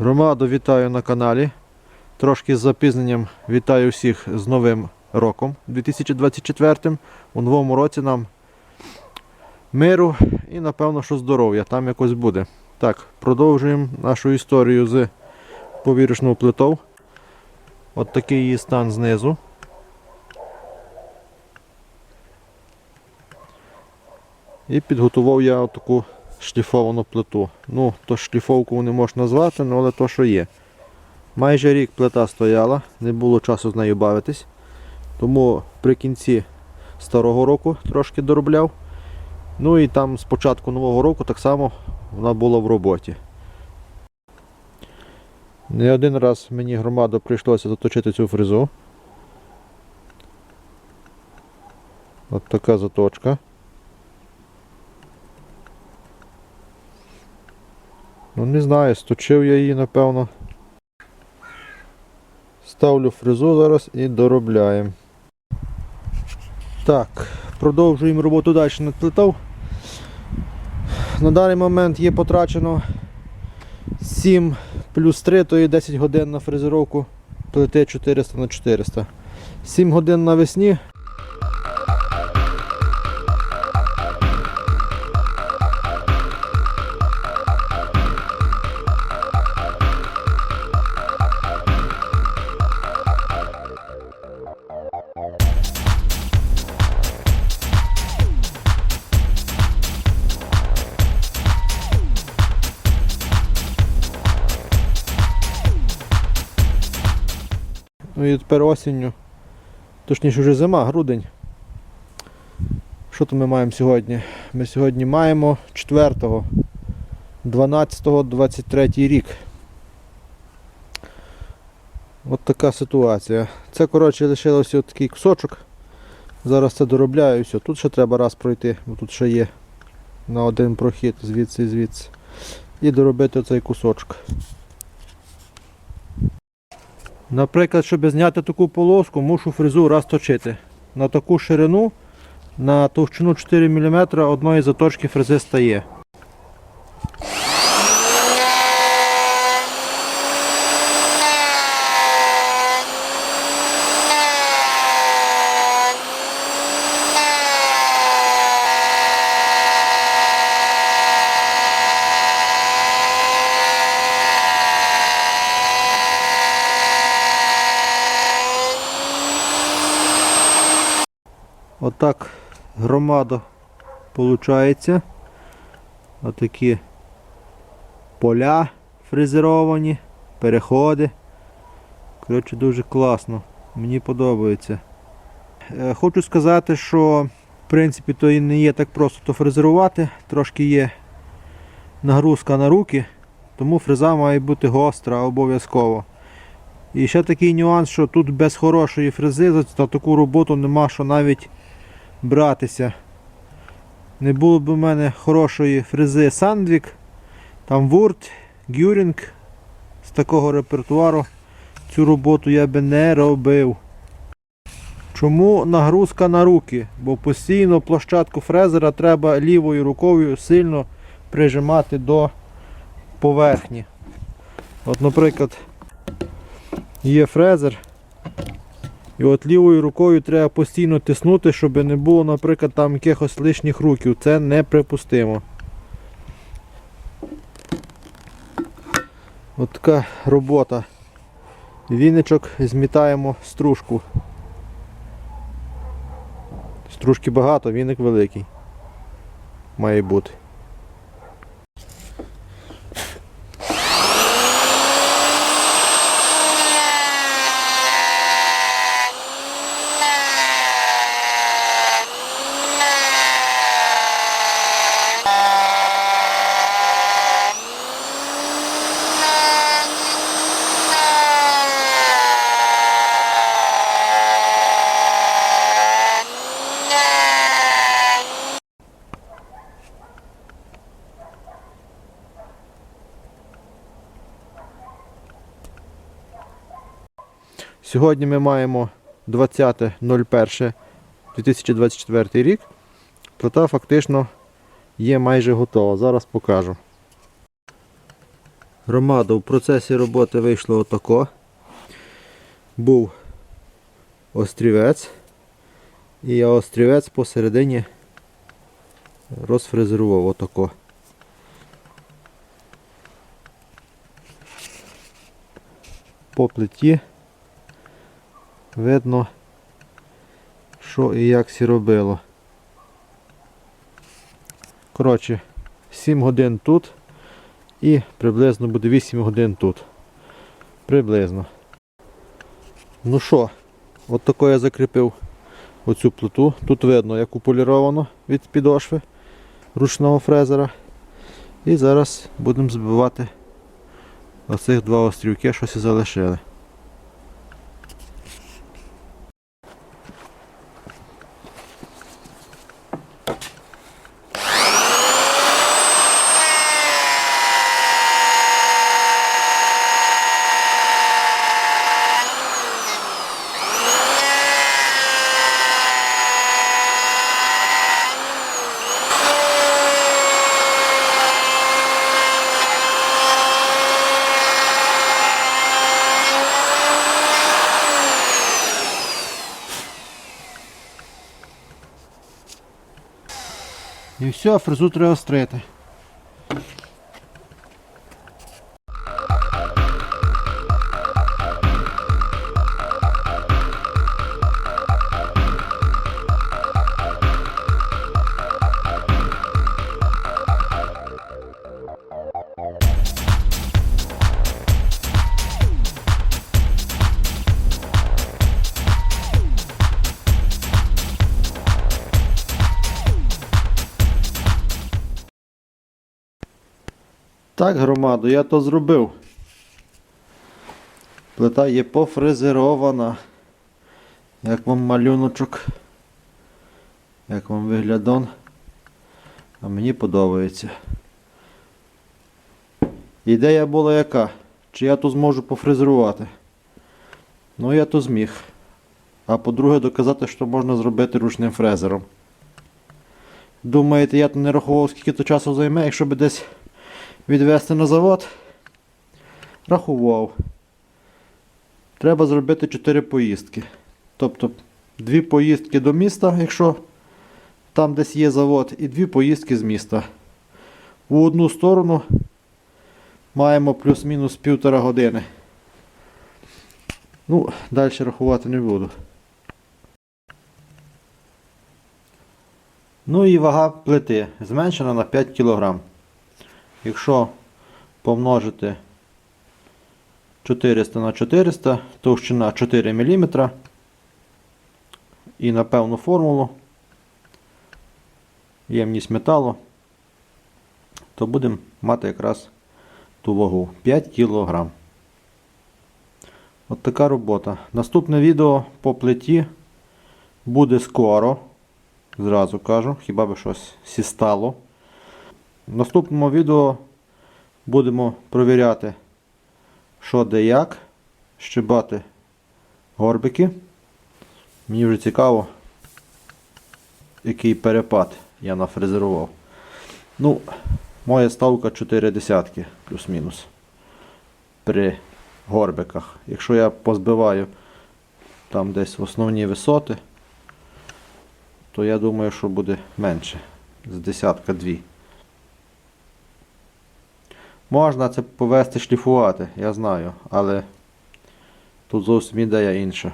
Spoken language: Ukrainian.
Громаду вітаю на каналі. Трошки з запізненням вітаю всіх з Новим роком 2024. У новому році нам миру і напевно, що здоров'я там якось буде. Так, продовжуємо нашу історію з повірочного плитов. От такий її стан знизу. І підготував я таку шліфовану плиту. Ну, то шліфовку не можна назвати, ну, але то, що є. Майже рік плита стояла, не було часу з нею бавитись. Тому при кінці старого року трошки доробляв. Ну і там з початку нового року так само вона була в роботі. Не один раз мені громаду прийшлося заточити цю фрезу. От така заточка. Ну не знаю, сточив я її, напевно. Ставлю фрезу зараз і доробляємо. Так, продовжуємо роботу далі над плитою. На даний момент є потрачено 7 плюс 3, то є 10 годин на фрезеровку плити 400 на 400. 7 годин навесні. Ну і тепер осінню. Точніше вже зима, грудень. Що то ми маємо сьогодні? Ми сьогодні маємо 4 12 23 рік. От така ситуація. Це коротше лишилося такий кусочок. Зараз це доробляю і все. Тут ще треба раз пройти, бо тут ще є на один прохід звідси і звідси. І доробити цей кусочок. Наприклад, щоб зняти таку полоску, мушу фрезу раз точити. На таку ширину, на товщину 4 мм одної заточки фрези стає. Отак громада виходить. Отакі поля фрезеровані, переходи. Коротше, дуже класно. Мені подобається. Е, Хочу сказати, що в принципі то і не є так просто то фрезерувати, трошки є нагрузка на руки, тому фреза має бути гостра обов'язково. І ще такий нюанс, що тут без хорошої фрези за за таку роботу нема що навіть братися. Не було б у мене хорошої фрези Sandvik, там Wurt, Гюрінг з такого репертуару цю роботу я би не робив. Чому нагрузка на руки? Бо постійно площадку фрезера треба лівою рукою сильно прижимати до поверхні. От, наприклад, є фрезер. І от лівою рукою треба постійно тиснути, щоб не було, наприклад, там якихось лишніх руків. Це неприпустимо. От така робота. Віничок змітаємо стружку. Стружки багато, віник великий. Має бути. Сьогодні ми маємо 20.01.2024 рік. Плита фактично є майже готова. Зараз покажу. Громада в процесі роботи вийшло отако. Був острівець. І я острівець посередині розфрезерував отако. По плиті видно, що і як сі робило. Коротше, 7 годин тут і приблизно буде 8 годин тут. Приблизно. Ну що, от тако я закріпив оцю плиту. Тут видно, як уполіровано від підошви ручного фрезера. І зараз будемо збивати оцих два острівки, що сі залишили. І все, фрезу треба острити. Так, громадо, я то зробив. Плита є пофрезерована. Як вам малюночок? Як вам виглядон? А мені подобається. Ідея була яка? Чи я то зможу пофрезерувати? Ну я то зміг. А по-друге, доказати, що можна зробити ручним фрезером. Думаєте, я то не рахував, скільки то часу займе, якщо би десь відвести на завод. Рахував. Треба зробити 4 поїздки. Тобто дві поїздки до міста, якщо там десь є завод, і дві поїздки з міста. В одну сторону маємо плюс-мінус півтора години. Ну, далі рахувати не буду. Ну і вага плити зменшена на 5 кг. Якщо помножити 400 на 400, товщина 4 мм і на певну формулу, ємність металу, то будемо мати якраз ту вагу 5 кг. От така робота. Наступне відео по плиті буде скоро. Зразу кажу, хіба би щось сістало. В наступному відео будемо провіряти, що де як, щибати горбики. Мені вже цікаво, який перепад я нафрезерував. Ну, моя ставка 4 десятки плюс-мінус при горбиках. Якщо я позбиваю там десь в основні висоти, то я думаю, що буде менше. З десятка дві. Можна це повести шліфувати, я знаю, але тут зовсім ідея інша.